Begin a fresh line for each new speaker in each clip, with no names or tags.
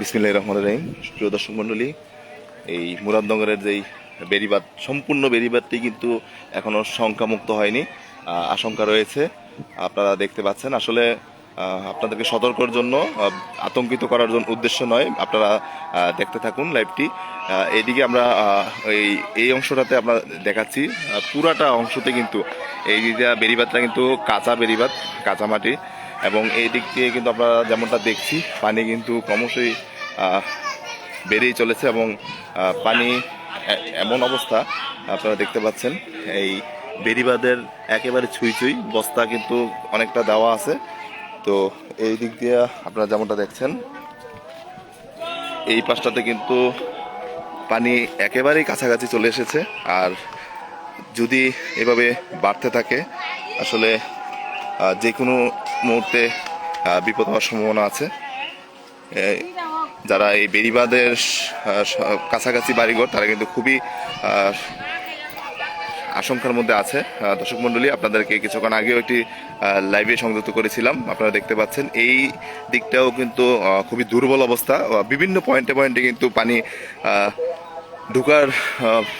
বিসমিল্লাহ রহমান রহিম। প্রিয় দর্শক মণ্ডলী, এই মুরাদনগরের যেই বেরিবাদ সম্পূর্ণ বেরিবাদটি কিন্তু এখনও সংখ্যামুক্ত হয়নি। আশঙ্কা রয়েছে, আপনারা দেখতে পাচ্ছেন। আসলে আপনাদেরকে সতর্কর জন্য আতঙ্কিত করার জন্য উদ্দেশ্য নয়। আপনারা দেখতে থাকুন লাইভটি। এদিকে আমরা এই এই অংশটাতে আমরা দেখাচ্ছি। পুরাটা অংশতে কিন্তু এই যে বেরিবাদটা কিন্তু কাঁচা বেরিবাদ কাঁচা মাটি। এবং এই দিক দিয়ে কিন্তু আমরা যেমনটা দেখছি, পানি কিন্তু ক্রমশই বেড়েই চলেছে এবং পানি এমন অবস্থা, আপনারা দেখতে পাচ্ছেন, এই বেরিবাদের একেবারে ছুঁই ছুঁই, বস্তা কিন্তু অনেকটা দেওয়া আছে। তো এই দিক দিয়ে আপনারা যেমনটা দেখছেন, এই পাশটাতে কিন্তু পানি একেবারেই কাছাকাছি চলে এসেছে। আর যদি এভাবে বাড়তে থাকে, আসলে যে কোনো মুহূর্তে বিপদ হওয়ার সম্ভাবনা আছে। যারা এই বেরিবাদের কাছাকাছি বাড়িঘর, তারা কিন্তু খুবই আশঙ্কার মধ্যে আছে। দর্শক মণ্ডলী, আপনাদেরকে কিছুক্ষণ আগেও একটি লাইভে সংযুক্ত করেছিলাম। আপনারা দেখতে পাচ্ছেন, এই দিকটাও কিন্তু খুবই দুর্বল অবস্থা। বিভিন্ন পয়েন্টে পয়েন্টে কিন্তু পানি ঢোকার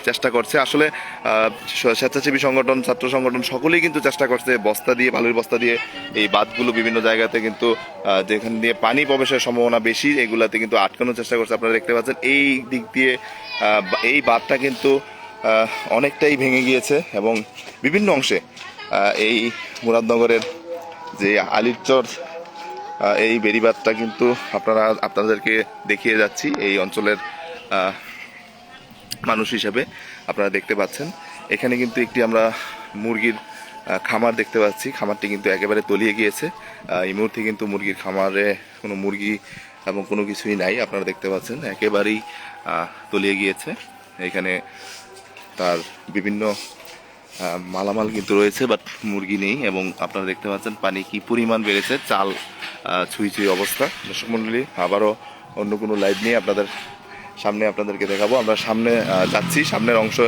চেষ্টা করছে। আসলে স্বেচ্ছাসেবী সংগঠন, ছাত্র সংগঠন সকলেই কিন্তু চেষ্টা করছে বস্তা দিয়ে, বালুর বস্তা দিয়ে এই বাঁধগুলো বিভিন্ন জায়গাতে কিন্তু যেখান দিয়ে পানি প্রবেশের সম্ভাবনা বেশি, এগুলাতে কিন্তু আটকানোর চেষ্টা করছে। আপনারা দেখতে পাচ্ছেন, এই দিক দিয়ে এই বাঁধটা কিন্তু অনেকটাই ভেঙে গিয়েছে এবং বিভিন্ন অংশে এই মুরাদনগরের যে আলিরচর এই বেড়িবাঁধটা কিন্তু আপনারা, আপনাদেরকে দেখিয়ে যাচ্ছি। এই অঞ্চলের মানুষ হিসাবে আপনারা দেখতে পাচ্ছেন। এখানে কিন্তু একটি আমরা মুরগির খামার দেখতে পাচ্ছি। খামারটি কিন্তু একেবারে তলিয়ে গিয়েছে। এই মুহূর্তে কিন্তু মুরগির খামারে কোনো মুরগি এবং কোনো কিছুই নাই, আপনারা দেখতে পাচ্ছেন। একেবারেই তলিয়ে গিয়েছে। এখানে তার বিভিন্ন মালামাল কিন্তু রয়েছে, বাট মুরগি নেই এবং আপনারা দেখতে পাচ্ছেন পানি কি পরিমাণ বেড়েছে, চাল ছুঁই ছুঁই অবস্থা। দর্শক মণ্ডলী আবারও অন্য কোনো লাইভ নিয়ে আপনাদের সামনে আপনাদেরকে দেখাবো। আমরা সামনে যাচ্ছি। সামনের অংশ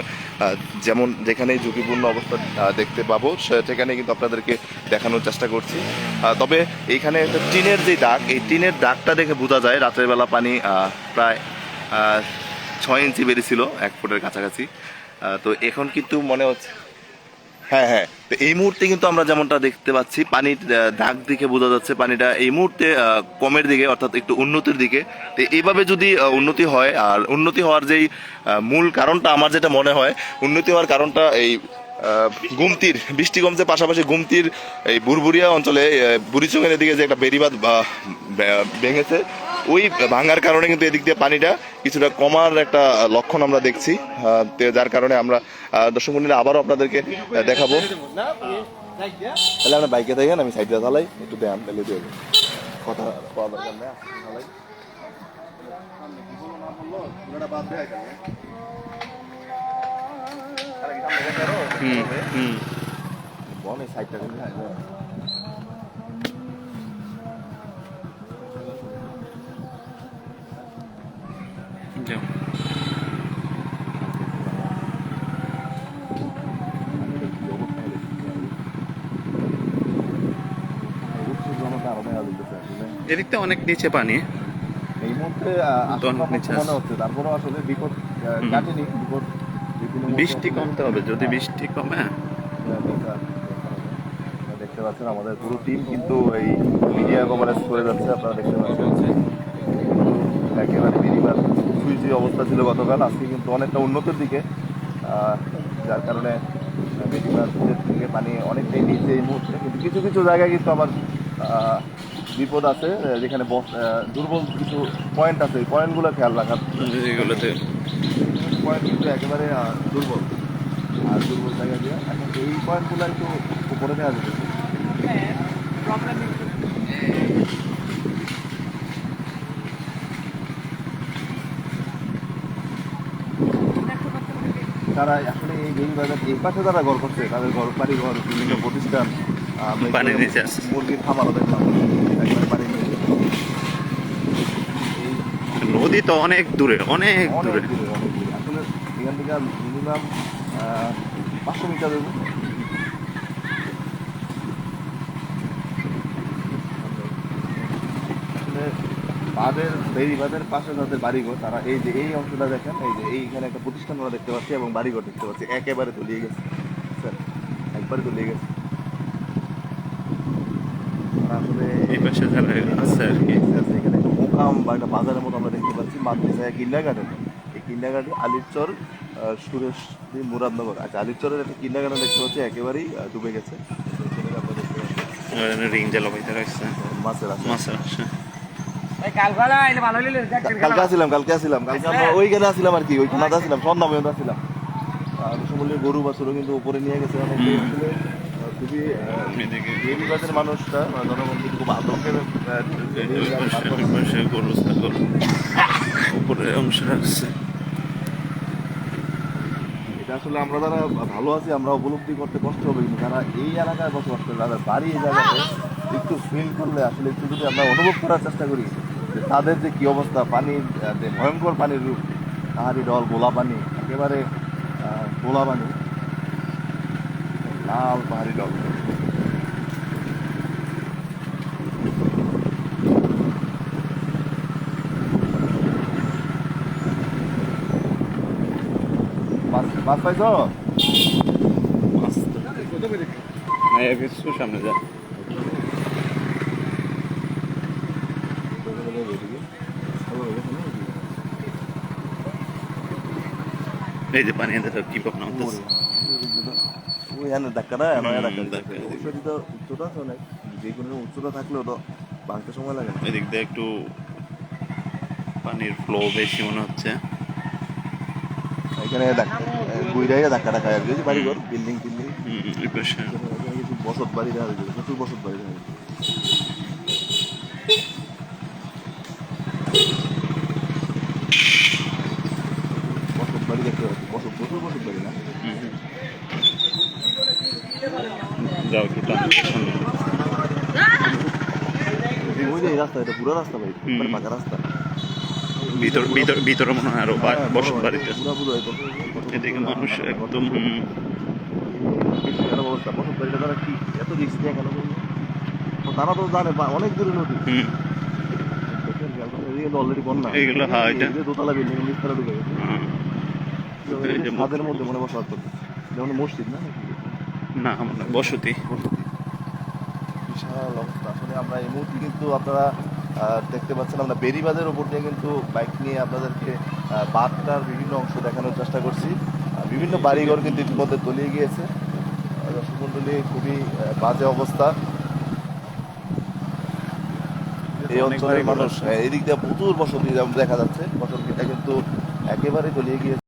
যেমন যেখানেই ঝুঁকিপূর্ণ অবস্থা দেখতে পাবো সেখানে কিন্তু আপনাদেরকে দেখানোর চেষ্টা করছি। তবে এইখানে টিনের যে দাগ, এই টিনের দাগটা দেখে বোঝা যায় রাতের বেলা পানি প্রায় ছয় ইঞ্চি বেরিয়েছিল এক ফুটের কাছাকাছি। তো এখন কিন্তু মনে হচ্ছে হ্যাঁ হ্যাঁ। তো এই মুহূর্তে কিন্তু আমরা যেমনটা দেখতে পাচ্ছি, পানির দাগ দিকে বোঝা যাচ্ছে পানিটা এই মুহূর্তে কমের দিকে অর্থাৎ একটু উন্নতির দিকে। তো এইভাবে যদি উন্নতি হয়, আর উন্নতি হওয়ার যেই মূল কারণটা আমার যেটা মনে হয়, উন্নতি হওয়ার কারণটা এই গুমতির বৃষ্টি কমছে পাশাপাশি গুমতির এই বুরবুরিয়া অঞ্চলে আহ, এদিকে যে একটা বেরিবাদ বা- ভেঙেছে ওই ভাঙার কারণে কিন্তু এদিক দিয়ে পানিটা কিছুটা কমার একটা লক্ষণ আমরা দেখছি যার কারণে আমরা দর্শক মন্ডলী আবারও আপনাদেরকে দেখাবো তাহলে আমরা বাইকে দেখেন আমি সাইডে চালাই একটু দেন তাহলে দিয়ে। কথা দরকার চালাই।
হুম
সাইডটা কিন্তু।
এদিকটা অনেক নিচে পানি।
এই মুহূর্তে মনে হচ্ছে তারপরেও আসলে বিপদ কাটেনি বিপদ
বৃষ্টি কমতে হবে যদি বৃষ্টি কমে
দেখতে পাচ্ছেন আমাদের পুরো টিম কিন্তু এই মিডিয়া কভারেজ করে যাচ্ছে আপনারা দেখতে পাচ্ছেন। একেবারে বেরিবার সুইচি অবস্থা ছিল গতকাল আজকে কিন্তু অনেকটা উন্নতির দিকে। যার কারণে বেরিবার থেকে পানি অনেকটাই নিচে এই মুহূর্তে। কিন্তু কিছু কিছু জায়গায় কিন্তু আবার বিপদ আছে যেখানে দুর্বল কিছু পয়েন্ট আছে। এই পয়েন্টগুলো খেয়াল রাখার।
যেগুলোতে
পয়েন্ট কিন্তু একেবারে দুর্বল। আর দুর্বল জায়গা দিয়ে এখন এই পয়েন্টগুলো একটু উপরে দেওয়া যেতে তারা আসলে এই গেম বাজার এই পাশে যারা ঘর করছে তাদের ঘর বাড়ি ঘর বিভিন্ন প্রতিষ্ঠান। মুরগির খামারও দেখলাম একবার পানির
নদী তো অনেক দূরে, অনেক দূরে।
আসলে এখান থেকে মিনিমাম পাঁচশো মিটার বাঁধের বেরি বাঁধের পাশে যাদের বাড়িঘর তারা এই যে এই অংশটা দেখেন এই যে এইখানে একটা প্রতিষ্ঠান আমরা দেখতে পাচ্ছি এবং বাড়িঘর দেখতে পাচ্ছি। একেবারে তলিয়ে গেছে। স্যার একবারে তলিয়ে গেছে। আসলে
এই পাশে যারা আছে আর কি।
এখানে একটা মোকাম বা একটা বাজারের মতো আমরা দেখতে পাচ্ছি। মাদ্রাসা কিন্ডা গার্ডেন এই কিন্ডা আলিরচর সুরেশ দি মুরাদনগর। আচ্ছা আলিরচরের একটা কিন্ডা গার্ডেন দেখতে পাচ্ছি একেবারেই ডুবে গেছে।
রিং রাখছে।
মাছের আছে।
মাছের আছে।
কালকে কালকে কালকে আমরা ওইখানে আসছিলাম আর কি ওইখানে সন্ধ্যা পর্যন্ত গরু বাছুরও কিন্তু উপরে নিয়ে গেছে অনেক খুবই মানুষটা জনগণ কিন্তু খুব আতঙ্কের
গরু উপরে অংশ রাখছে।
এটা আসলে আমরা যারা ভালো আছি, আমরা উপলব্ধি করতে কষ্ট হবে কিন্তু যারা এই এলাকায় বসবাস করে তাদের বাড়ি এই জায়গাতে, একটু ফিল করলে আসলে একটু যদি আমরা অনুভব করার চেষ্টা করি যে তাদের যে কি অবস্থা, পানির যে ভয়ঙ্কর পানির রূপ তাহারি ডল গোলা পানি, একেবারে গোলা পানি, লাল পাহাড়ি ডল মাছ পাইছো
সামনে যা। এই যে পানি এদের কি ভাবনা হতেছে
ওই এনে ধাক্কা এনে। দিতেছে। তো উচ্চতা অনেক যে কোনো উচ্চতা থাকলেও তো ভাঙতে সময় লাগে না।
এদিক দিয়ে একটু পানির ফ্লো বেশি মনে হচ্ছে।
এখানে ধাক্কা বুইরাই ধাক্কাটা খায় আর কি ওই যে বাড়িঘর বিল্ডিং টিল্ডিং। বসত বাড়ি দেখা যাচ্ছে প্রচুর বসত বাড়ি দেখা যাচ্ছে। বসত বাড়ি দেখতে পাচ্ছি বসত প্রচুর বসত বাড়ি না।
যাও একটু টান
ওই যে রাস্তা এটা পুরো রাস্তা ভাই মানে পাকা রাস্তা।
ভিতর ভিতর ভিতরে মনে হয় আরও
হ্যাঁ,
বসত
বড়
বাড়িতে এদিকে মানুষ একদম
এত রিস্ক নিয়ে কেন তারা তো জানে অনেক দূরে নদী। অলরেডি বন্যা।
এইগুলো, হ্যাঁ, এটা।
দোতলা বিল্ডিং নিচতলা ঢুকে গেছে।
হ্যাঁ।
ছাদের মধ্যে মনে বসবাস করতে যেমন মসজিদ না
না বসতি।
বিশাল অবস্থা। আসলে আমরা এই মুহূর্তে কিন্তু আপনারা দেখতে পাচ্ছেন আমরা বেরিবাদের উপর দিয়ে কিন্তু বাইক নিয়ে আপনাদেরকে বাঁধটার বিভিন্ন অংশ দেখানোর চেষ্টা করছি। বিভিন্ন বাড়িঘর কিন্তু ইতিমধ্যে তলিয়ে গিয়েছে। দর্শক মণ্ডলী খুবই বাজে অবস্থা। এই অঞ্চলের মানুষ হ্যাঁ, এদিক দিয়ে প্রচুর বসতি দেখা যাচ্ছে। বসতিটা কিন্তু একেবারে তলিয়ে গিয়েছে।